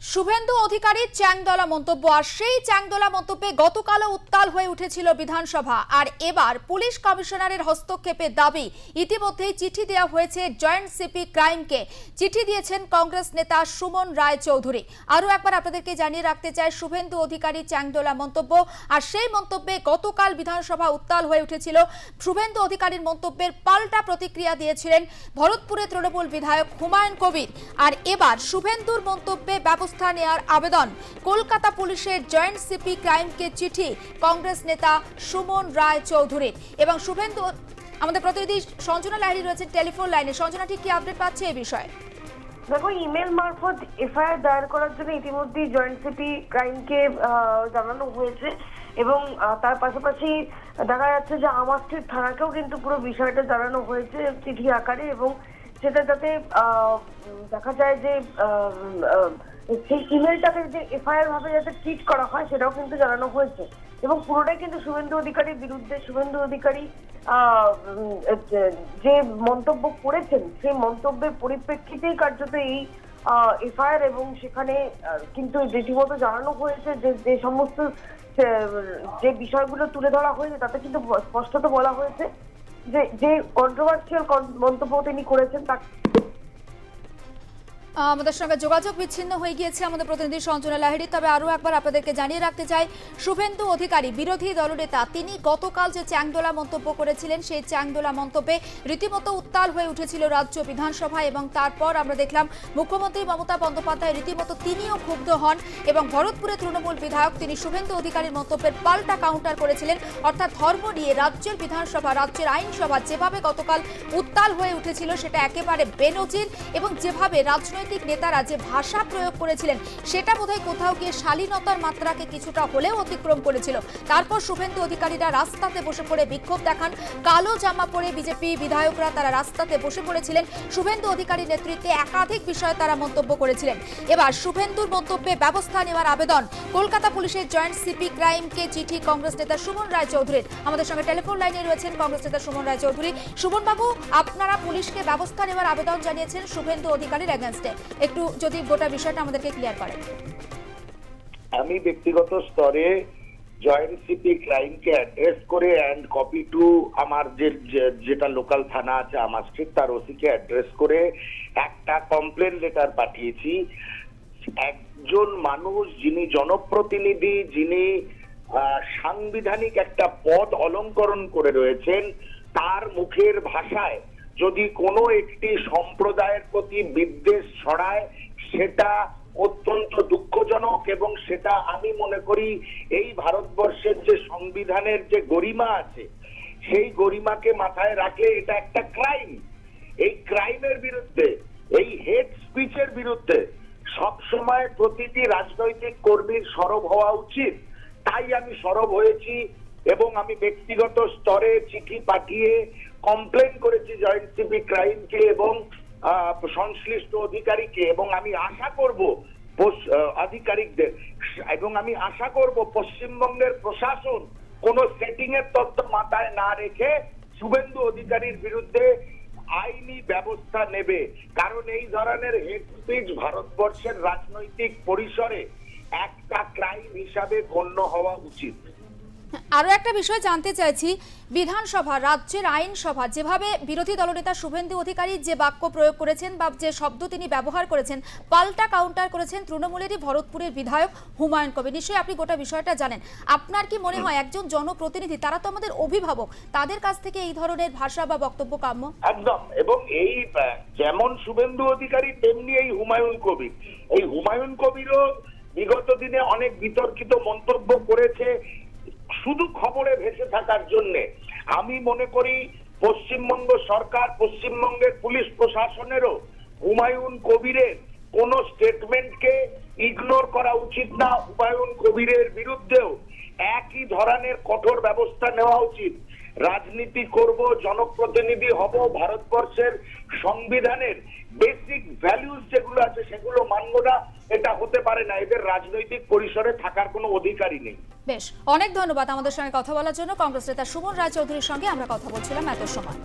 শুভেন্দু অধিকারীর চ্যাংদলা মন্তব্য, আর সেই চ্যাংদলা মন্তব্যে গতকালও উত্তাল হয়ে উঠেছিল বিধানসভা। আর এবার পুলিশ কমিশনারের হস্তক্ষেপের দাবি, ইতিমধ্যেই চিঠি দেওয়া হয়েছে জয়েন্ট সিপি ক্রাইমকে। চিঠি দিয়েছেন কংগ্রেস নেতা সুমন রায় চৌধুরী আরও একবার আপনাদেরকে জানিয়ে রাখতে চাই, শুভেন্দু অধিকারী চ্যাংদলা মন্তব্য, আর সেই মন্তব্যে গতকাল বিধানসভা উত্তাল হয়ে উঠেছিল। শুভেন্দু অধিকারীর মন্তব্যের পাল্টা প্রতিক্রিয়া দিয়েছিলেন ভরতপুরের তৃণমূল বিধায়ক হুমায়ুন কবির। আর এবার শুভেন্দুর মন্তব্যে ব্যবস্থা নেওয়ার আবেদন। কলকাতা পুলিশের জয়েন্ট সিপি ক্রাইমকে চিঠি, কংগ্রেস নেতা সুমন রায় চৌধুরীর এবং শুভেন্দু, আমাদের প্রতিনিধি সঞ্জনা লাহিড়ী রয়েছে টেলিফোন লাইনে। সঞ্জনা, ঠিক কি আপডেট পাচ্ছে এই বিষয়ে? দেখো, ইমেল মারফত এফআইআর দায়ের করার জন্য ইতিমধ্যেই জয়েন্ট সিপি ক্রাইমকে জানানো হয়েছে এবং তার পাশাপাশি দেখা যাচ্ছে যে আমার থানাকেও কিন্তু পুরো বিষয়টা জানানো হয়েছে চিঠি আকারে এবং সেটা যাতে দেখা যায় যে সেই ইমেলটাকে যে এফআইআর ভাবে যাতে ট্রিট করা হয়, সেটাও কিন্তু জানানো হয়েছে। এবং পুরোটাই কিন্তু শুভেন্দু অধিকারীর বিরুদ্ধে, শুভেন্দু অধিকারী যে মন্তব্য করেছেন, সেই মন্তব্যের পরিপ্রেক্ষিতেই কার্যত এই এফআইআর এবং সেখানে কিন্তু রীতিমতো জানানো হয়েছে যে যে সমস্ত যে বিষয়গুলো তুলে ধরা হয়েছে, তাতে কিন্তু স্পষ্টত বলা হয়েছে। যে যে কন্ট্রোভার্সিয়াল মন্তব্য তিনি করেছেন তা আমাদের সঙ্গে যোগাযোগ বিচ্ছিন্ন হয়ে গিয়েছে আমাদের প্রতিনিধি সঞ্জনা লাহিড়ী। তবে আরও একবার আপনাদেরকে জানিয়ে রাখতে চাই, শুভেন্দু অধিকারী, বিরোধী দলনেতা তিনি গতকাল যে চ্যাংদোলা মন্তব্য করেছিলেন, সেই চ্যাংদোলা মন্তব্যে রীতিমতো উত্তাল হয়ে উঠেছিল রাজ্য বিধানসভায় এবং তারপর আমরা দেখলাম মুখ্যমন্ত্রী মমতা বন্দ্যোপাধ্যায় রীতিমতো তিনিও ক্ষুব্ধ হন এবং ভরতপুরে তৃণমূল বিধায়ক তিনি শুভেন্দু অধিকারীর মন্তব্যের পাল্টা কাউন্টার করেছিলেন। অর্থাৎ ধর্ম নিয়ে রাজ্যের বিধানসভা, রাজ্যের আইনসভা যেভাবে গতকাল উত্তাল হয়ে উঠেছিল, সেটা একেবারে বেনজির এবং যেভাবে রাজনৈতিক নেতারা যে ভাষা প্রয়োগ করেছিলেন, সেটা বোধহয় কোথাও গিয়ে শালীনতার মাত্রাকে কিছুটা হলেও অতিক্রম করেছিল। তারপর শুভেন্দু অধিকারীরা রাস্তাতে বসে পড়ে বিক্ষোভ দেখান। কালো জামা পরে বিজেপি বিধায়করা তারা রাস্তাতে বসে পড়েছিলেন। শুভেন্দু অধিকারীর নেতৃত্বে একাধিক বিষয়ে তারা মন্তব্য করেছিলেন। এবার শুভেন্দুর মন্তব্যে ব্যবস্থা নেওয়ার আবেদন। কলকাতা পুলিশের জয়েন্ট সিপি ক্রাইমকে চিঠি কংগ্রেস নেতা সুমন রায় চৌধুরীর। আমাদের সঙ্গে টেলিফোন লাইনে রয়েছেন কংগ্রেস নেতা সুমন রায় চৌধুরী। সুমন বাবু আপনারা পুলিশকে ব্যবস্থা নেওয়ার আবেদন জানিয়েছেন শুভেন্দু অধিকারীর এগেনস্টে একটু যদি গোটা বিষয়টা আমাদেরকে ক্লিয়ার করেন আমি ব্যক্তিগত স্তরে জয়েন্ট সিপি ক্রাইমকে অ্যাড্রেস করে অ্যান্ড কপি টু আমার যে যেটা লোকাল থানা আছে আমার স্ট্রিট তার ওসিকে অ্যাড্রেস করে একটা কমপ্লেন লেটার পাঠিয়েছি। একজন মানুষ যিনি জনপ্রতিনিধি, যিনি সাংবিধানিক একটা পদ অলঙ্করণ করে রয়েছেন, তার মুখের ভাষায় যদি কোনো একটি সম্প্রদায়ের প্রতি বিদ্বেষ ছড়ায়, সেটা অত্যন্ত দুঃখজনক এবং সেটা আমি মনে করি এই ভারতবর্ষের যে সংবিধানের যে গরিমা আছে, সেই গরিমাকে মাথায় রাখলে এটা একটা ক্রাইম। এই ক্রাইমের বিরুদ্ধে, এই হেড স্পিচের বিরুদ্ধে সব সময় প্রতিটি রাজনৈতিক কর্মীর সরব হওয়া উচিত। তাই আমি সরব হয়েছি এবং আমি ব্যক্তিগত স্তরে চিঠি পাঠিয়ে কমপ্লেন করেছি জয়েন্ট সিপি ক্রাইমকে এবং সংশ্লিষ্ট অধিকারীকে এবং আমি আশা করব আধিকারিকদের, এবং আমি আশা করব পশ্চিমবঙ্গের প্রশাসন কোন সেটিং এর তত্ত্ব মাথায় না রেখে শুভেন্দু অধিকারীর বিরুদ্ধে আইনি ব্যবস্থা নেবে। কারণ এই ধরনের হেড স্পিচ ভারতবর্ষের রাজনৈতিক পরিসরে একটা ক্রাইম হিসাবে গণ্য হওয়া উচিত। আরও একটা বিষয় জানতে চাইছি, বিধানসভা, রাজ্যের আইনসভা, যেভাবে বিরোধী দলনেতা শুভেন্দু অধিকারী যে বাক্য প্রয়োগ করেছেন বা যে শব্দ তিনি ব্যবহার করেছেন, পাল্টা কাউন্টার করেছেন তৃণমূলেরই ভরতপুরের বিধায়ক হুমায়ুন কবি নিশ্চয়ই আপনি গোটা বিষয়টা জানেন। আপনার কি মনে হয় একজন জনপ্রতিনিধি, তারা তো আমাদের অভিভাবক, তাদের কাছ থেকে এই ধরনের ভাষা বা বক্তব্য কাম্য? একদম, এবং এই যেমন শুভেন্দু অধিকারী, তেমনি এই হুমায়ুন কবির। এই হুমায়ুন কবিরও বিগত দিনে অনেক বিতর্কিত মন্তব্য করেছে শুধু খবরে ভেসে থাকার জন্যে আমি মনে করি পশ্চিমবঙ্গ সরকার, পশ্চিমবঙ্গের পুলিশ প্রশাসনেরও হুমায়ুন কবিরের কোন স্টেটমেন্টকে ইগনোর করা উচিত না। হুমায়ুন কবিরের বিরুদ্ধেও একই ধরনের কঠোর ব্যবস্থা নেওয়া উচিত। রাজনীতি করব, জনপ্রতিনিধি হব, ভারতবর্ষের সংবিধানের বেসিক ভ্যালিউজ যেগুলো আছে সেগুলো মানব না, এটা হতে পারে না। এদের রাজনৈতিক পরিসরে থাকার কোনো অধিকারই নেই। বেশ, অনেক ধন্যবাদ আমাদের সঙ্গে কথা বলার জন্য। কংগ্রেস নেতা সুমন রায় চৌধুরীর সঙ্গে আমরা কথা বলছিলাম এত সময়।